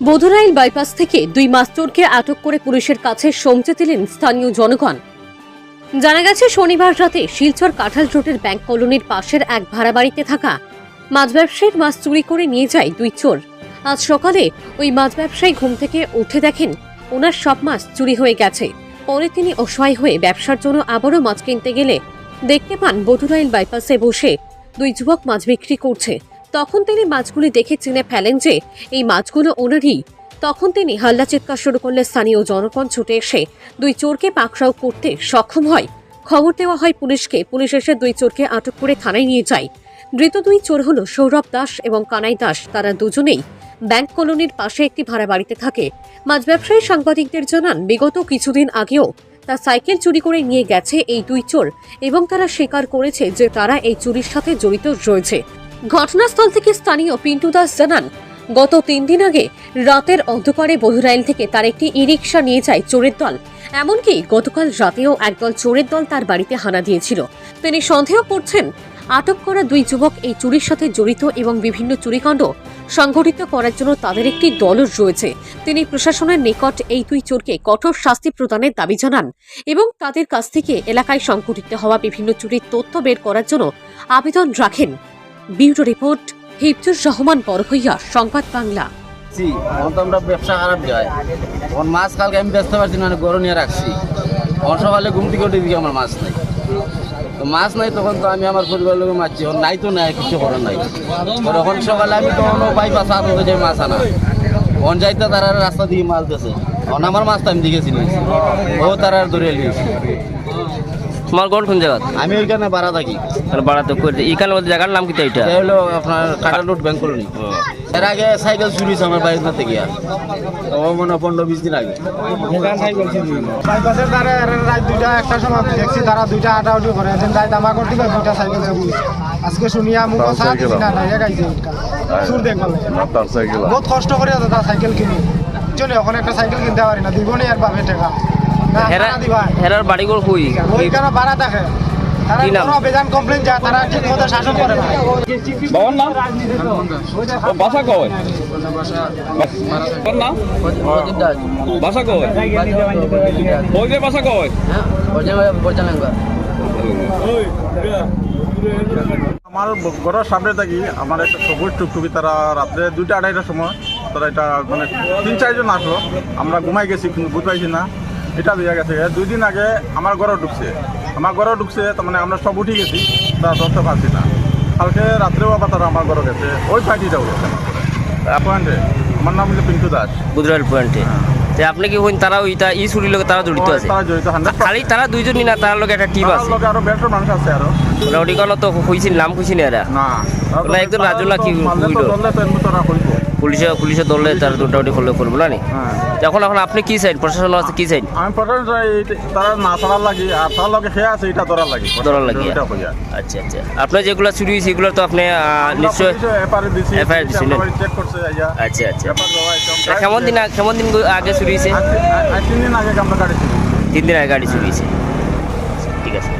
বধুরাইল bypass থেকে দুই মাস্টরকে আটক করে পুলিশের কাছে সমঝে দিলেন স্থানীয় জনগণ। জানা গেছে, শনিবার রাতে শিলচর কাঁঠাল রোডের ব্যাংক কলোনির পাশের এক ভাড়া বাড়িতে থাকা মাছ ব্যবসায়ীর মাছ চুরি করে নিয়ে যায় দুই চোর। আজ সকালে ওই মাছ ব্যবসায়ী ঘুম থেকে উঠে দেখেন, ওনার সব মাছ চুরি হয়ে গেছে। পরে তিনি অসহায় হয়ে ব্যবসার জন্য আবারও মাছ কিনতে গেলে দেখতে পান বধুরাইল বাইপাসে বসে দুই যুবক মাছ বিক্রি করছে। তখন তিনি মাছগুলি দেখে চিনে ফেলেন যে এই মাছগুলো ওনারই তখন তিনি হাল্লা চিৎকার শুরু করলে স্থানীয় জনগণ ছুটে এসে দুই চোরকে পাকড়াও করতে সক্ষম হয়। খবর দেওয়া হয় পুলিশকে। পুলিশ এসে দুই চোরকে আটক করে থানায় নিয়ে যায়। ধৃত দুই চোর হল সৌরভ দাস এবং কানাই দাস। তারা দুজনেই ব্যাংক কলোনির পাশে একটি ভাড়া বাড়িতে থাকে। মাছ ব্যবসায়ী সাংবাদিকদের জানান, বিগত কিছুদিন আগেও তার সাইকেল চুরি করে নিয়ে গেছে এই দুই চোর এবং তারা স্বীকার করেছে যে তারা এই চুরির সাথে জড়িত রয়েছে। ঘটনাস্থল থেকে স্থানীয় পিন্টু দাস জানান, গত তিন দিন আগে রাতের অন্ধকারে বধুরাইল থেকে তার একটি ই রিক্সা নিয়ে যায় চোরের দল। এমনকি গতকাল রাতেও একদল চোরের দল তার বাড়িতে হানা দিয়েছিল। তিনি সন্দেহ করছেন, আটক করা দুই যুবক এই চুরির সাথে জড়িত এবং বিভিন্ন চুরিকাণ্ড সংঘটিত করার জন্য তাদের একটি দলও রয়েছে। তিনি প্রশাসনের নিকট এই দুই চোরকে কঠোর শাস্তি প্রদানের দাবি জানান এবং তাদের কাছ থেকে এলাকায় সংঘটিত হওয়া বিভিন্ন চুরির তথ্য বের করার জন্য আবেদন রাখেন। Bureau report Hifzur Rahman Borbhuiya Sangbad Bangla. জি, এখন তো আমরা ব্যবসা খারাপ যায়। এখন মাছ কালকে আমি ব্যস্ত পারছি না গরম নিয়ে রাখছি। এখন সকালে ঘুম থেকে দিকে আমার মাছ নাই। তো মাছ নাই তখন তো আমি আমার পরিবার লোক মারছি এখন নাই তো নাই কিছু করার নাই। তো এখন সকালে আমি তখন পাই পাশা হতে যাই মাছ আনা। অন যাইতে তারা রাস্তা দিয়ে মাছ দিয়েছে এখন আমার মাছটা আমি দিকে ও তারা ধরে নিয়েছি। তোমার ঘর কোন জায়গা? আমি ওইখানে বাড়া থাকি। আর বাড়াতে করে এখানে জায়গার নাম কি এটা? এটা হলো আপনার কাটা রোড ব্যাংক কলোনি। এর আগে সাইকেল চুরি হয়েছে আমার বাড়ির থেকে গিয়া। ও মনে পনেরো বিশ দিন আগে। বাইপাসের দ্বারা এর রাত দুইটা একটা সময় দেখছি তারা দুইটা আটাউটি করে এদিন রাত আমা করতে পারে দুইটা সাইকেল চুরি আজকে শুনিয়া মুখ সাথ দিছি না সুর দেখবার লাগে। তার সাইকেল বহুত কষ্ট করে দাদা সাইকেল কিনি। চলে ওখানে একটা সাইকেল কিনতে পারি না। দিব নি আর বাপে টাকা। না হেরা হেরার বাড়ি ঘর কই ভাড়া? কোনো বাবার নাম? বাসা কয়? নাম? বাসা কয়? বাসা কয়? আমার ঘরের সামনে থাকি আমার একটা সবুজ টুকটুকি তারা রাত্রে দুইটা আড়াইটার সময় তারা এটা মানে তিন চারজন আসলো। আমরা ঘুমাই গেছি কিন্তু বুঝ পাইছি না। এটা দিয়ে গেছে। দুই দিন আগে আমার ঘরেও ঢুকছে। আমার ঘরেও ঢুকছে তার মানে আমরা সব উঠে গেছি তা ধরতে পারছি না। কালকে রাত্রেও আবার তারা আমার ঘরে গেছে। ওই পার্টিটাও গেছে পয়েন্টে আমার নাম হলো পিন্টু দাস। বুধরাল পয়েন্টে তে আপনি কি হইন তারা ওইটা ই চুরির লোক তারা জড়িত আছে? তারা জড়িত খালি তারা দুইজনই না তার লোক একটা টিম আছে। আরও বেটার মানুষ আছে আরও। মোটামুটি কোনো তো কইছিল নাম কইছি না এরা। না একজন রাজুলা কি হইল? ধরলে পুলিশে পুলিশে দলে তার মোটামুটি ফলো করব না নি? হ্যাঁ। এখন এখন আপনি কি চাইন প্রশাসন আছে কি চাইন আমি পটল তারা না ছাড়ার লাগি আর তার লগে খেয়ে আছে এটা ধরার লাগি। ধরার লাগি। এটা আচ্ছা আচ্ছা আপনার যেগুলো চুরি হয়েছে এগুলো তো আপনি আহ, নিশ্চয় এফআইআর দিছি? চেক করছে আচ্ছা আচ্ছা। কেমন দিন আগে- কেমন দিন আগে চুরি হয়েছে তিন দিন আগে গাড়ি ছিল তিন দিন আগে গাড়ি চুরি হয়েছে ঠিক আছে।